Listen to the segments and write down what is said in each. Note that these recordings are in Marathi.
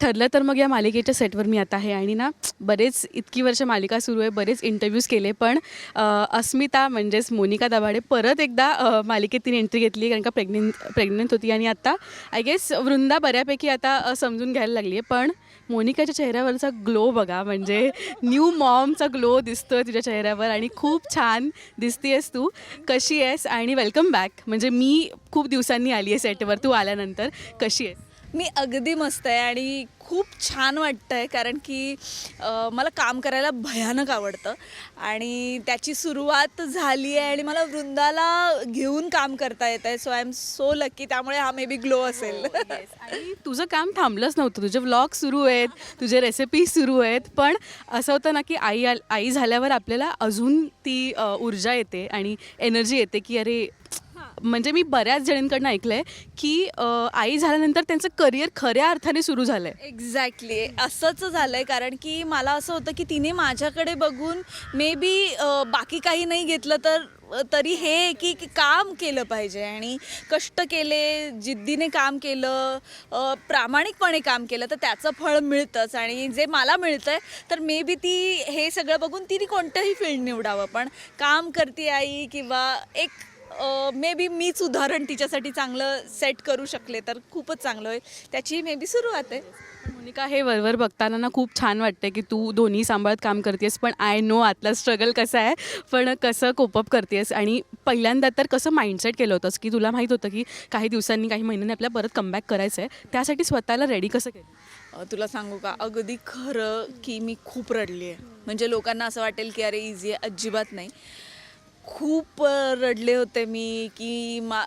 ठरलं तर मग या मालिकेच्या सेटवर मी आता आहे. आणि ना बरेच इतकी वर्ष मालिका सुरू आहे बरेच इंटरव्ह्यूज केले पण अस्मिता म्हणजेच मोनिका दाभाडे परत एकदा मालिकेत तिने एंट्री घेतली कारण का प्रेग्नेंट प्रेग्नंट होती. आणि आता आय गेस वृंदा बऱ्यापैकी आता समजून घ्यायला लागली आहे. पण मोनिकाच्या चेहऱ्यावरचा ग्लो बघा म्हणजे न्यू मॉमचा ग्लो दिसतोय तुझ्या चेहऱ्यावर आणि खूप छान दिसतीयस तू. कशी आहेस? आणि वेलकम बॅक म्हणजे मी खूप दिवसांनी आली आहे सेटवर तू आल्यानंतर. कशी आहेस? मी अगदी मस्त आहे आणि खूप छान वाटतं आहे कारण की अ, मला काम करायला भयानक आवडतं. आणि त्याची सुरुवात झाली आहे आणि मला वृंदाला घेऊन काम करता येत आहे. So I am so lucky त्यामुळे हा मे बी ग्लो असेल. आणि तुझं काम थांबलंच नव्हतं. तुझे व्लॉग सुरू आहेत तुझे रेसिपी सुरू आहेत. पण असं होतं ना की आई आल- आई झाल्यावर आपल्याला अजून ती अ, ऊर्जा येते आणि एनर्जी येते की अरे म्हणजे मी बऱ्याच जणींकडनं ऐकलं आहे की आई झाल्यानंतर त्यांचं करिअर खऱ्या अर्थाने सुरू झालं आहे एक्झॅक्टली असंच झालं आहे कारण की मला असं होतं की तिने माझ्याकडे बघून मे बी बाकी काही नाही घेतलं तर तरी हे की की काम केलं पाहिजे. आणि कष्ट केले जिद्दीने काम केलं अ, प्रामाणिकपणे काम केलं तर त्याचं फळ मिळतंच. आणि जे मला मिळतं आहे तर मे बी ती हे सगळं बघून तिने कोणतंही फील्ड निवडावं. पण काम करते आई किंवा एक मे बी मीच उदाहरण तिच्यासाठी चांगलं सेट करू शकले तर खूपच चांगलं होईल. त्याची मे बी सुरुवात आहे. मोनिका हे वरवर बघताना ना खूप छान वाटतं की तू दोन्ही सांभाळत काम करतेस पण आय नो आतला स्ट्रगल कसं आहे पण कसं कोपअप करतेस? आणि पहिल्यांदा तर कसं माइंडसेट केलं होतंस की तुला माहीत होतं की काही दिवसांनी काही महिन्यांनी आपल्याला परत कमबॅक करायचं आहे त्यासाठी स्वतःला रेडी कसं केलं? तुला सांगू का? अगदी खरं की मी खूप रडली आहे म्हणजे लोकांना असं वाटेल की अरे इझी आहे अजिबात नाही. खूप रडले होते मी की मा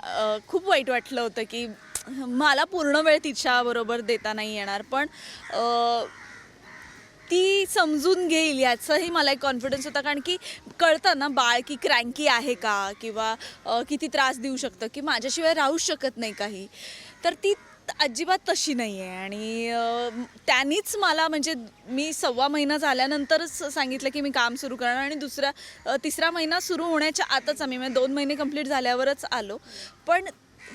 खूप वाईट वाटलं होतं की मला पूर्ण वेळ तिच्याबरोबर देता नाही येणार. पण ती समजून घेईल याचंही मला एक कॉन्फिडन्स होता. कारण की कळतं ना बाळ की क्रँकी आहे का? किंवा किती त्रास देऊ शकतं? की माझ्याशिवाय राहूच शकत नाही काही. तर ती अजिबात तशी नाही आहे आणि त्यांनीच मला म्हणजे मी सव्वा महिना झाल्यानंतरच सांगितलं की मी काम सुरू करणार आणि दुसरा तिसरा महिना सुरू होण्याच्या आतच आम्ही म्हणजे दोन महिने कंप्लीट झाल्यावरच आलो. पण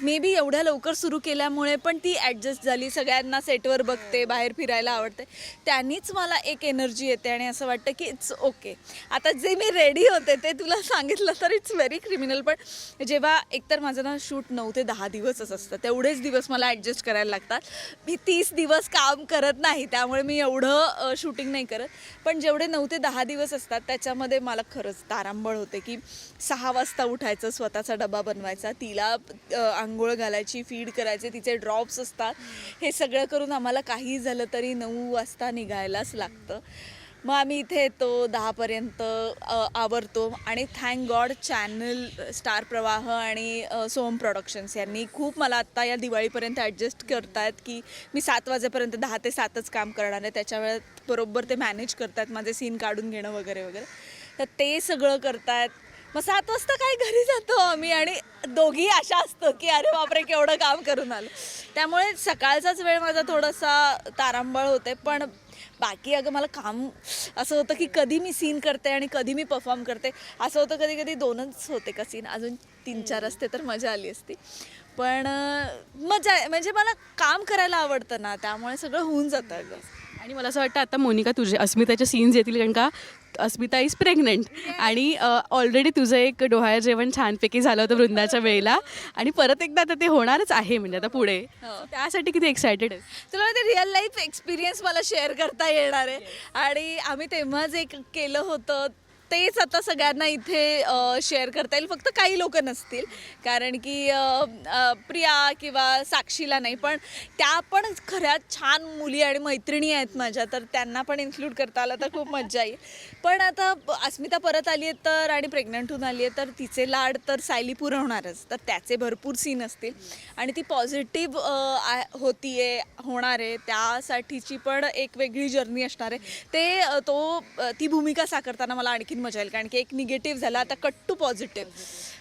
मे बी एवढ्या लवकर सुरू केल्यामुळे पण ती ॲडजस्ट झाली. सगळ्यांना सेटवर बघते बाहेर फिरायला आवडते. त्यांनीच मला एक एनर्जी येते आणि असं वाटतं की इट्स ओके आता जे मी रेडी होते ते तुला सांगितलं तर इट्स व्हेरी क्रिमिनल पण जेव्हा एकतर माझं ना शूट नऊ ते दहा दिवसच असतं. तेवढेच दिवस मला ॲडजस्ट करायला लागतात. मी तीस दिवस काम करत नाही त्यामुळे मी एवढं शूटिंग नाही करत. पण जेवढे नऊ ते दहा दिवस असतात त्याच्यामध्ये मला खरंच तारांबळ होते की सहा वाजता उठायचं स्वतःचा डबा बनवायचा तिला आंघोळ घालायची फीड करायचे तिचे ड्रॉप्स असतात. हे सगळं करून आम्हाला काही झालं तरी नऊ वाजता निघायलाच लागतं. मग आम्ही इथे येतो दहापर्यंत आवरतो आणि थँक गॉड चॅनल स्टार प्रवाह आणि सोम प्रोडक्शन्स यांनी खूप मला आत्ता या दिवाळीपर्यंत ॲडजस्ट करतायत की मी सात वाजेपर्यंत दहा ते सातच काम करणार आहे. त्याच्या वेळात बरोबर ते मॅनेज करतायत माझे सीन काढून घेणं वगैरे वगैरे. तर ते सगळं करतायत. मग सात वाजता काय घरी जातो आम्ही आणि दोघी अशा असतो की अरे बापरे केवढं काम करून आलो. त्यामुळे सकाळचाच वेळ माझा थोडासा तारांबळ होते पण बाकी अगं मला काम असं होतं की कधी मी सीन करते आणि कधी मी परफॉर्म करते. असं होतं कधी कधी दोनच होते का सीन अजून तीन चार असते तर मजा आली असती. पण मजा म्हणजे मला काम करायला आवडतं ना त्यामुळे सगळं होऊन जातं अगं. आणि मला असं वाटतं आता मोनिका तुझे अस्मिताचे सीन्स येतील कारण का अस्मिता इज प्रेग्नंट आणि ऑलरेडी तुझं एक डोहाळं जेवण छानपैकी झालं होतं वृंदाच्या वेळेला. आणि परत एकदा आता ते होणारच आहे म्हणजे आता पुढे. हो. त्यासाठी किती एक्सायटेड आहे तुला ते रिअल लाईफ एक्सपिरियन्स मला शेअर करता येणार आहे. आणि आम्ही तेव्हाच एक केलं होतं तेच आता सगळ्यांना इथे शेअर करता येईल. फक्त काही लोक नसतील. कारण की प्रिया किंवा साक्षीला नाही पण त्या पण खऱ्या छान मुली आणि मैत्रिणी आहेत माझ्या. तर त्यांना पण इन्क्लूड करता आलं तर खूप मज्जा येईल. पण आता अस्मिता परत आली आहे तर आणि प्रेग्नंट होऊन आली आहे तर तिचे लाड तर सायली पुरवणारच तर त्याचे भरपूर सीन असतील. आणि ती पॉझिटिव्ह होती आहे होणार. आहे त्यासाठीची पण एक वेगळी जर्नी असणार आहे. ते तो ती भूमिका साकारताना मला आणखी आणखीन मजा येईल कारण की एक निगेटिव्ह झाला आता कट टू पॉझिटिव्ह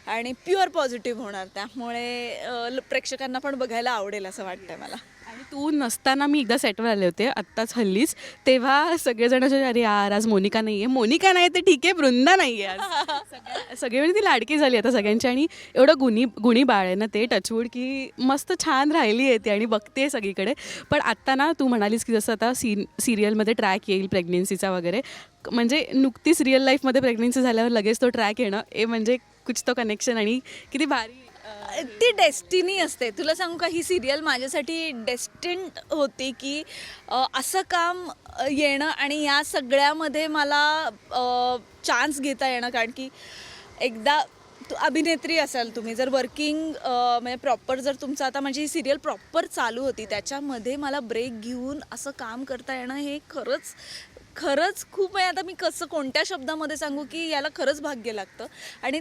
आणि प्युअर पॉझिटिव्ह होणार त्यामुळे प्रेक्षकांना पण बघायला आवडेल असं वाटतंय मला. आणि तू नसताना मी एकदा सेटवर आले होते आत्ताच हल्लीच. तेव्हा सगळेजण असे अरे यार आज मोनिका नाही आहे मोनिका नाही ते ठीक आहे वृंदा नाही आहे सगळी म्हणजे ती लाडकी झाली आता सगळ्यांची आणि एवढं गुणी गुणी बाळ आहे ना ते टचवूड की मस्त छान राहिली आहे ती आणि बघते सगळीकडे. पण आत्ता ना तू म्हणालीस की जसं आता सी सिरियलमध्ये ट्रॅक येईल प्रेग्नेन्सीचा वगैरे. म्हणजे नुकतीच रिअल लाईफमध्ये प्रेग्नेन्सी झाल्यावर लगेच तो ट्रॅक येणं हे म्हणजे कुछ तो कनेक्शन आणि किती भारी ती डेस्टिनी असते. तुला सांगू का ही सिरियल माझ्यासाठी डेस्टिंड होती की असं काम येणं आणि या सगळ्यामध्ये मला चान्स घेता येणं. कारण की एकदा तू अभिनेत्री असाल तुम्ही जर वर्किंग म्हणजे प्रॉपर जर तुमचं आता माझी ही सिरियल प्रॉपर चालू होती त्याच्यामध्ये मला ब्रेक घेऊन असं काम करता येणं हे खरंच खरंच खूप आहे. आता मी कसं कोणत्या शब्दामध्ये सांगू की याला खरंच भाग्य लागतं? आणि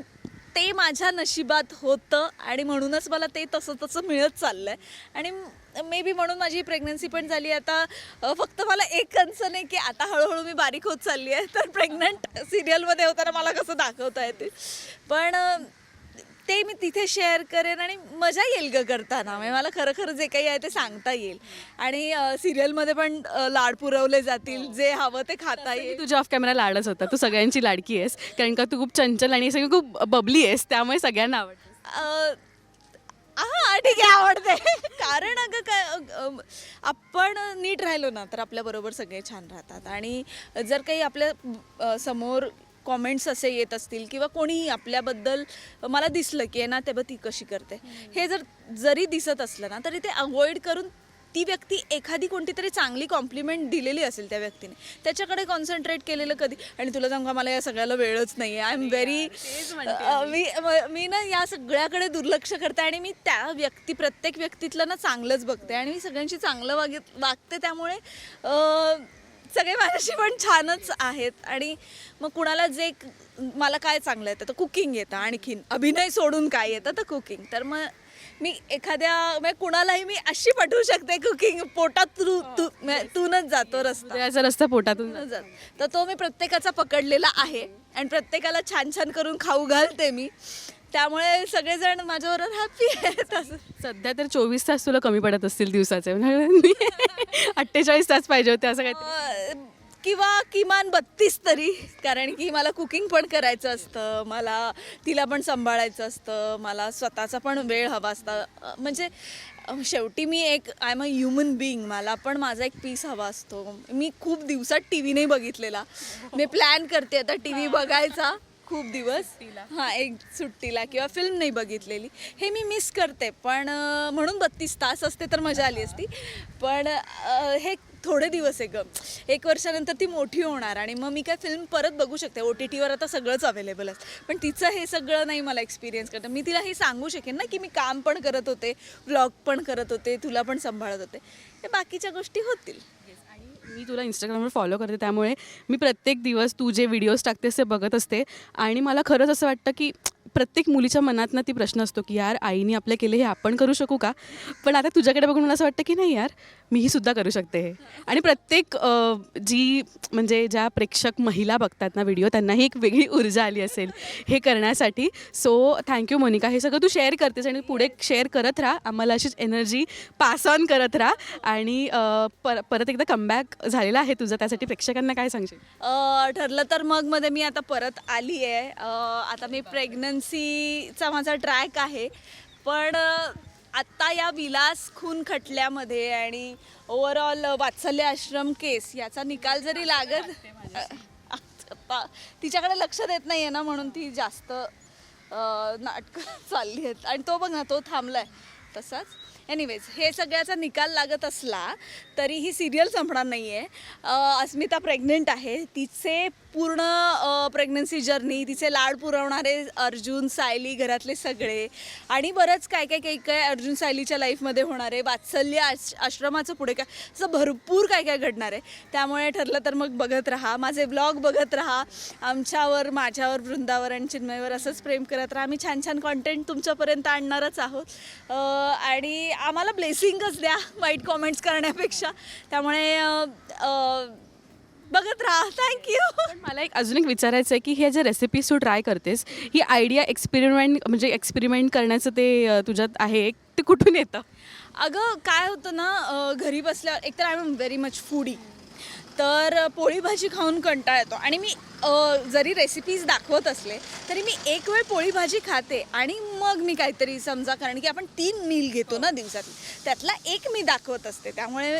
ते माझ्या नशिबात होतं आणि म्हणूनच मला ते तसं तसं मिळत चाललं आहे आणि मे बी म्हणून माझी प्रेग्नन्सी पण झाली. आता फक्त मला एक कन्सर्न आहे की आता हळूहळू मी बारीक होत चालली आहे. तर प्रेग्नंट सिरियलमध्ये होताना मला कसं दाखवता येते पण ते मी तिथे शेअर करेन आणि मजा येईल ग करताना. म्हणजे मला खरं खरं जे काही आहे ते सांगता येईल. आणि सिरियलमध्ये पण लाड पुरवले जातील. जे हवं ते खाता येईल. तुझ्या ऑफ कॅमेरा लाडच होता. तू सगळ्यांची लाडकी आहेस. कारण का तू खूप चंचल आणि सगळी खूप बबली आहेस. त्यामुळे सगळ्यांना आवडतं. हा ठीक आहे आवडते. कारण अगं काय आपण नीट राहिलो ना तर आपल्याबरोबर सगळे छान राहतात. आणि जर काही आपल्यासमोर कॉमेंट्स असे येत असतील किंवा कोणीही आपल्याबद्दल मला दिसलं की ना ते बघ ती कशी करते? हे जर जरी दिसत असलं ना तरी ते अवॉइड करून ती व्यक्ती एखादी कोणती तरी चांगली कॉम्प्लिमेंट दिलेली असेल त्या व्यक्तीने. त्याच्याकडे कॉन्सन्ट्रेट केलेलं कधी? आणि तुला सांगू का मला या सगळ्याला वेळच नाही आहे आय एम व्हेरी मी. म- ना या सगळ्याकडे दुर्लक्ष करते आणि मी त्या व्यक्ती प्रत्येक व्यक्तीतलं ना चांगलंच बघते आणि मी सगळ्यांशी चांगलं वाग वागते त्यामुळे सगळे माझ्याशी पण छानच आहेत. आणि मग कुणाला जे मला काय चांगलं येतं तर कुकिंग येतं आणखीन. अभिनय सोडून काय येतं तर कुकिंग. तर मग मी एखाद्या म्हणजे कुणालाही मी अशी पाठवू शकते कुकिंग. पोटात तू तू म्हणजे तूनच जातो रस्ता. हृदयाचा रस्ता पोटातून न जात. तर तो मी प्रत्येकाचा पकडलेला आहे. आणि प्रत्येकाला छान छान करून खाऊ घालते मी. त्यामुळे सगळेजण माझ्याबरोबर हॅपी आहेत. असं. सध्या तर चोवीस तास तुला कमी पडत असतील दिवसाचे. अठ्ठेचाळीस तास पाहिजे होते असं अं, किंवा किमान बत्तीस तरी कारण की मला कुकिंग पण करायचं असतं मला तिला पण सांभाळायचं असतं मला स्वतःचा पण वेळ हवा असता. म्हणजे शेवटी मी एक I am a human being मला पण माझा एक पीस हवा असतो. मी खूप दिवसात टी व्ही नाही बघितलेला. मी प्लॅन करते आता टी व्ही बघायचा खूप दिवस. हां एक सुट्टीला किंवा फिल्म नाही बघितलेली. हे मी मिस करते. पण म्हणून बत्तीस तास असते तर मजा आली असती. पण हे थोडे दिवस आहे ग. एक वर्षानंतर ती मोठी होणार आणि मग मी काय फिल्म परत बघू शकते. ओ टी टीवर आता सगळंच अवेलेबल असतं पण तिचं हे सगळं नाही मला एक्सपिरियन्स करतं. मी तिला हे सांगू शकेन ना की मी काम पण करत होते व्लॉग पण करत होते तुला पण सांभाळत होते. हे बाकीच्या गोष्टी होतील. मी तुला इंस्टाग्रामवर फॉलो करते. त्यामुळे मी प्रत्येक दिवस तू जे व्हिडिओज टाकतेस ते बघत असते. आणि मला खरंच असं वाटतं की प्रत्येक मुलीच्या मनात ना ती प्रश्न असतो की यार आईने आपल्या केले हे आपण करू शकू का? पण आता तुझ्याकडे बघून मला असं वाटतं की नाही यार मीही सुद्धा करू शकते. हे आणि प्रत्येक अ, जी म्हणजे ज्या प्रेक्षक महिला बघतात ना व्हिडिओ त्यांनाही एक वेगळी ऊर्जा आली असेल हे करण्यासाठी. सो थँक्यू मोनिका हे सगळं तू शेअर करतेस आणि पुढे शेअर करत राहा. आम्हाला अशीच एनर्जी पास ऑन करत राहा. आणि अ, पर परत एकदा कमबॅक झालेला आहे तुझं. त्यासाठी प्रेक्षकांना काय सांगशील? अ, ठरलं तर मग मध्ये मी आता परत आली आहे आता मी प्रेग्नन्सीचा माझा ट्रॅक आहे. पण आत्ता या विलास खून खटल्यामध्ये आणि ओव्हरऑल वात्सल्य आश्रम केस याचा निकाल जरी लागत तिच्याकडे लक्ष देत नाही आहे ना म्हणून ती जास्त नाटकं चालली आहेत. आणि तो बघ ना तो थांबलाय तसाच. एनिवेज हे सगळ्याचा निकाल लागत असला तरी ही सिरियल संपणार नाही आहे अस्मिता प्रेग्नेंट आहे. तिचे पूर्ण प्रेग्नन्सी जर्नी तिचे लाड पुरवणारे अर्जुन सायली घरातले सगळे. आणि बरंच काय काय काही काय अर्जुन सायलीच्या लाईफमध्ये होणारे वात्सल्य आश आश्रमाचं पुढे काय असं भरपूर काय काय घडणार आहे. त्यामुळे ठरलं तर मग बघत राहा. माझे ब्लॉग बघत राहा. आमच्यावर माझ्यावर वृंदावर आणि चिन्मयवर असंच प्रेम करत राहा. आम्ही छान छान कॉन्टेंट तुमच्यापर्यंत आणणारच आहोत. आणि आम्हाला ब्लेसिंगच द्या वाईट कॉमेंट्स करण्यापेक्षा. त्यामुळे बघत राहा. थँक्यू पण मला एक अजून एक विचारायचं आहे की ह्या ज्या रेसिपीज तू ट्राय करतेस ही आयडिया एक्सपेरिमेंट म्हणजे एक्सपेरिमेंट करण्याचं ते अ, तुझ्यात आहे ते कुठून येतं? अगं काय होतं ना अं, घरी बसल्या एकतर I am very much foodie तर पोळी भाजी खाऊन कंटाळा येतो. आणि मी जरी रेसिपीज दाखवत असले तरी मी एक वेळ पोळी भाजी खाते आणि मग मी काहीतरी समजा कारण की आपण तीन मील घेतो ना दिवसात त्यातला एक मी दाखवत असते. त्यामुळे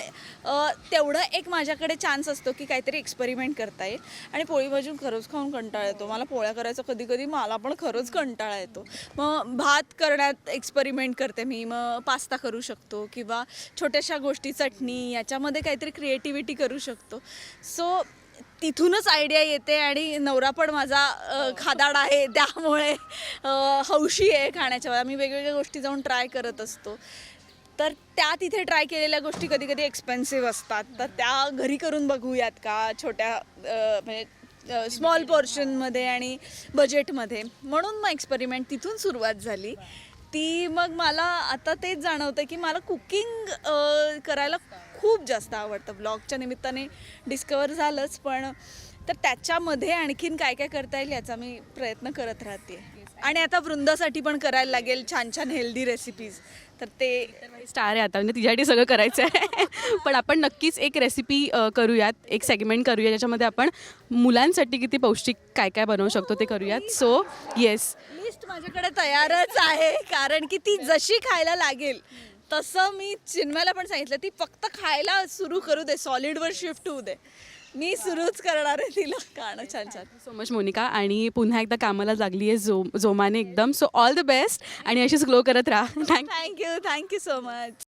तेवढं एक माझ्याकडे चान्स असतो की काहीतरी एक्सपेरिमेंट करता येईल आणि पोळी भाजी खरंच खाऊन कंटाळा येतो. मला पोळ्या करायचं कधी कधी मला पण खरंच कंटाळा येतो. मग भात करण्यात एक्सपेरिमेंट करते मी. मग पास्ता करू शकतो किंवा छोट्याशा गोष्टी चटणी याच्यामध्ये काहीतरी क्रिएटिव्हिटी करू शकतो. सो तिथूनच आयडिया येते आणि नवरा पण माझा अ, खादाड आहे. त्यामुळे अ, हौशी आहे खाण्याच्या आम्ही वेगवेगळ्या गोष्टी जाऊन ट्राय करत असतो. तर त्या तिथे ट्राय केलेल्या गोष्टी कधी कधी एक्सपेन्सिव्ह असतात. तर त्या घरी करून बघूयात का? छोट्या अ, म्हणजे स्मॉल पोर्शनमध्ये आणि बजेटमध्ये म्हणून मग एक्सपेरिमेंट तिथून सुरुवात झाली. ती मग मला आता तेच जाणवतं की मला कुकिंग करायला खूप जास्त आवडतं. ब्लॉगच्या निमित्ताने डिस्कवर झालंच पण तर त्याच्यामध्ये आणखीन काय काय करता येईल याचा मी प्रयत्न करत राहते. आणि आता वृंदासाठी पण करायला लागेल छान छान हेल्दी रेसिपीज तर ते स्टार आहे आता. म्हणजे तिच्यासाठी सगळं करायचं आहे पण आपण नक्कीच एक रेसिपी करूयात. एक सेगमेंट करूया ज्याच्यामध्ये आपण मुलांसाठी किती पौष्टिक काय काय बनवू शकतो ते करूयात. सो येस लिस्ट माझ्याकडे तयारच आहे. कारण की ती जशी खायला लागेल तसं मी चिन्मयला पण सांगितलं ती फक्त खायला सुरू करू दे सॉलिडवर शिफ्ट होऊ दे. मी सुरूच करणार आहे तिला खाणं छान छान. So much Monica. आणि पुन्हा एकदा कामाला लागली आहे जो जोमाने एकदम. सो ऑल द बेस्ट आणि अशीच ग्लो करत राहा. Thank thank you thank you so much